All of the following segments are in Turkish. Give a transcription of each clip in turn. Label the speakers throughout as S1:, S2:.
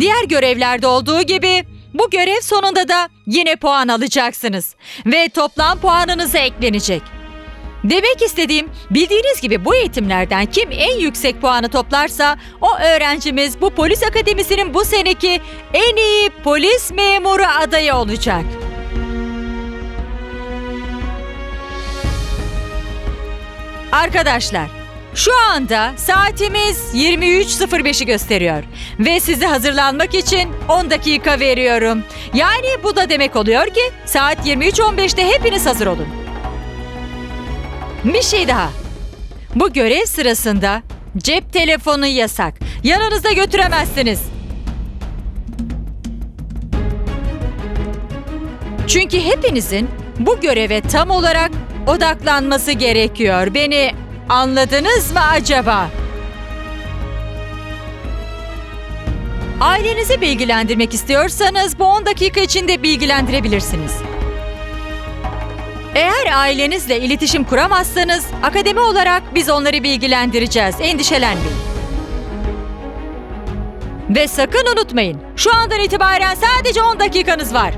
S1: Diğer görevlerde olduğu gibi bu görev sonunda da yine puan alacaksınız ve toplam puanınıza eklenecek. Demek istediğim bildiğiniz gibi bu eğitimlerden kim en yüksek puanı toplarsa o öğrencimiz bu polis akademisinin bu seneki en iyi polis memuru adayı olacak. Arkadaşlar, şu anda saatimiz 23.05'i gösteriyor ve size hazırlanmak için 10 dakika veriyorum. Yani bu da demek oluyor ki saat 23.15'te hepiniz hazır olun. Bir şey daha. Bu görev sırasında cep telefonu yasak. Yanınızda götüremezsiniz. Çünkü hepinizin bu göreve tam olarak odaklanması gerekiyor. Beni anladınız mı acaba? Ailenizi bilgilendirmek istiyorsanız bu 10 dakika içinde bilgilendirebilirsiniz. Eğer ailenizle iletişim kuramazsanız akademi olarak biz onları bilgilendireceğiz. Endişelenmeyin. Ve sakın unutmayın. Şu andan itibaren sadece 10 dakikanız var.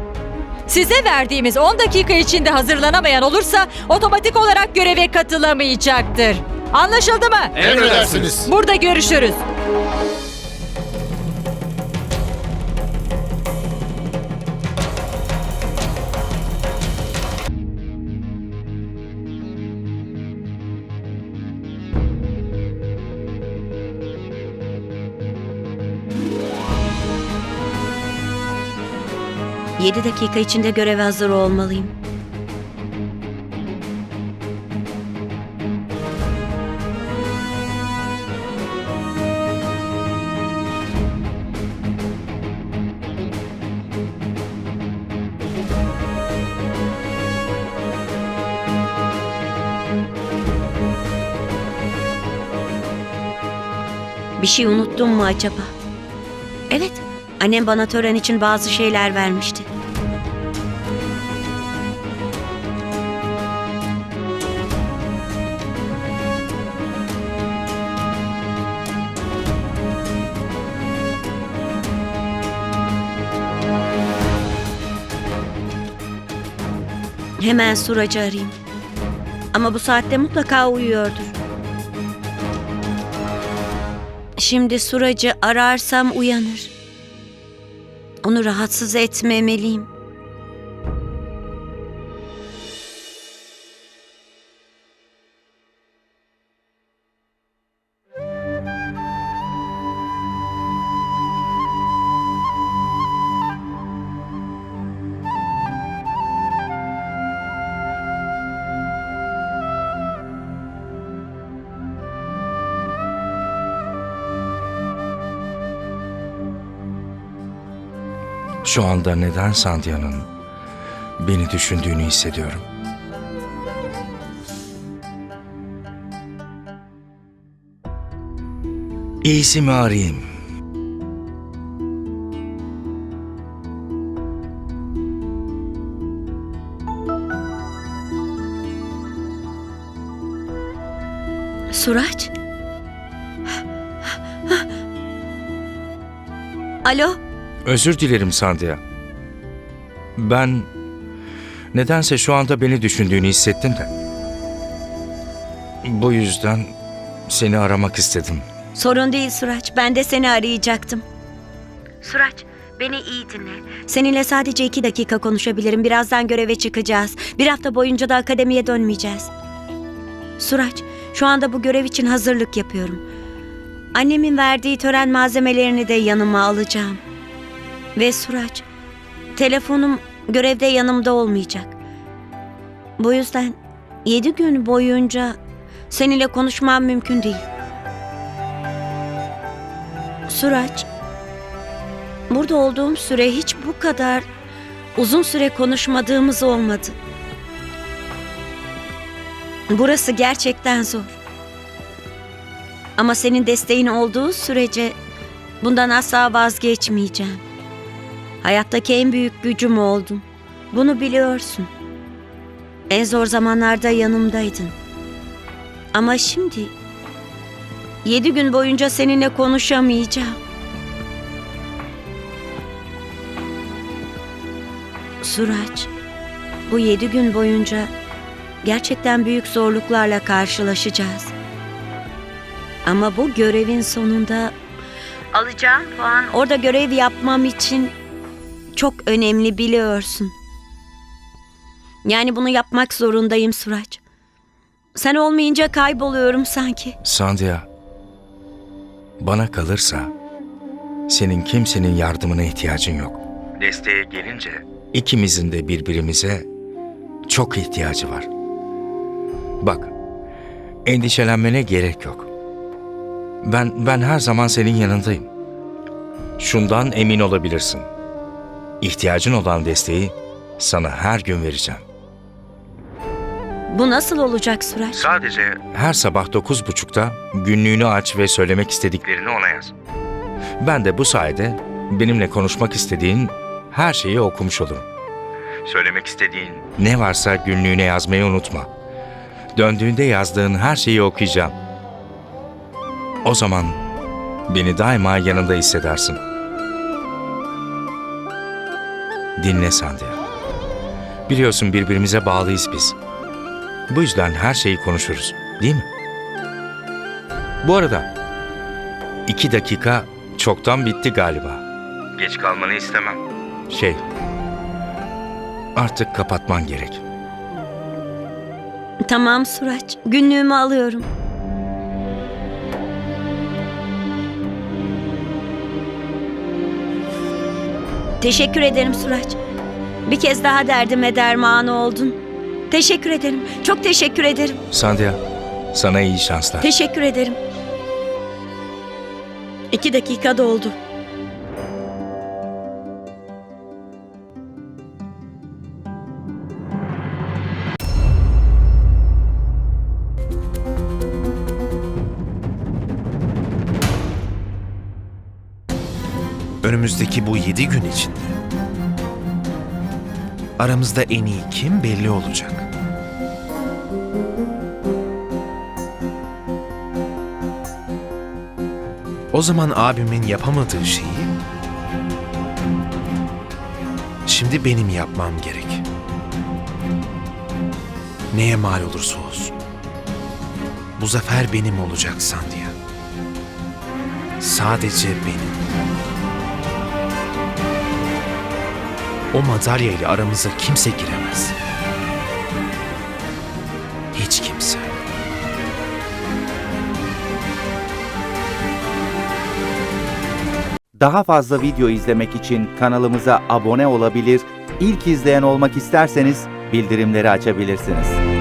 S1: Size verdiğimiz 10 dakika içinde hazırlanamayan olursa otomatik olarak göreve katılamayacaktır. Anlaşıldı mı?
S2: Emredersiniz.
S1: Burada görüşürüz.
S3: Yedi dakika içinde göreve hazır olmalıyım. Bir şey unuttum mu acaba? Evet, annem bana tören için bazı şeyler vermişti. Hemen Surac'ı arayayım. Ama bu saatte mutlaka uyuyordur. Şimdi Surac'ı ararsam uyanır. Onu rahatsız etmemeliyim.
S4: Şu anda neden Sandya'nın beni düşündüğünü hissediyorum. İyisi mi arayayım?
S3: Suraç? Alo?
S4: Özür dilerim Sandya. Ben nedense şu anda beni düşündüğünü hissettim de. Bu yüzden seni aramak istedim.
S3: Sorun değil Suraç. Ben de seni arayacaktım. Suraç, beni iyi dinle. Seninle sadece iki dakika konuşabilirim. Birazdan göreve çıkacağız. Bir hafta boyunca da akademiye dönmeyeceğiz. Suraç, şu anda bu görev için hazırlık yapıyorum. Annemin verdiği tören malzemelerini de yanıma alacağım. Ve Suraç, telefonum görevde yanımda olmayacak. Bu yüzden yedi gün boyunca seninle konuşmam mümkün değil. Suraç, burada olduğum süre hiç bu kadar uzun süre konuşmadığımız olmadı. Burası gerçekten zor. Ama senin desteğin olduğu sürece bundan asla vazgeçmeyeceğim. Hayattaki en büyük gücüm oldun. Bunu biliyorsun. En zor zamanlarda yanımdaydın. Ama şimdi yedi gün boyunca seninle konuşamayacağım. Suraç, bu yedi gün boyunca gerçekten büyük zorluklarla karşılaşacağız. Ama bu görevin sonunda alacağım puan orada görev yapmam için çok önemli biliyorsun. Yani bunu yapmak zorundayım Suraç. Sen olmayınca kayboluyorum sanki.
S4: Sandhya, bana kalırsa senin kimsenin yardımına ihtiyacın yok. Desteğe gelince ikimizin de birbirimize çok ihtiyacı var. Bak, endişelenmene gerek yok. Ben ben her zaman senin yanındayım. Şundan emin olabilirsin. İhtiyacın olan desteği sana her gün vereceğim.
S3: Bu nasıl olacak Suraç?
S4: Sadece her sabah dokuz buçukta günlüğünü aç ve söylemek istediklerini ona yaz. Ben de bu sayede benimle konuşmak istediğin her şeyi okumuş olurum. Söylemek istediğin ne varsa günlüğüne yazmayı unutma. Döndüğünde yazdığın her şeyi okuyacağım. O zaman beni daima yanında hissedersin. Dinle Sandhya. Biliyorsun birbirimize bağlıyız biz. Bu yüzden her şeyi konuşuruz, değil mi? Bu arada iki dakika çoktan bitti galiba. Geç kalmanı istemem. Şey, artık kapatman gerek.
S3: Tamam Suraç, günlüğümü alıyorum. Teşekkür ederim Suraç. Bir kez daha derdime dermanı oldun. Teşekkür ederim. Çok teşekkür ederim.
S4: Sandhya, sana iyi şanslar.
S3: Teşekkür ederim. İki dakika doldu.
S2: Önümüzdeki bu yedi gün içinde aramızda en iyi kim belli olacak. O zaman abimin yapamadığı şeyi şimdi benim yapmam gerek. Neye mal olursa olsun. Bu zafer benim olacak Sandia. Sadece benim. O madalya ile aramıza kimse giremez. Hiç kimse.
S5: Daha fazla video izlemek için kanalımıza abone olabilir, ilk izleyen olmak isterseniz bildirimleri açabilirsiniz.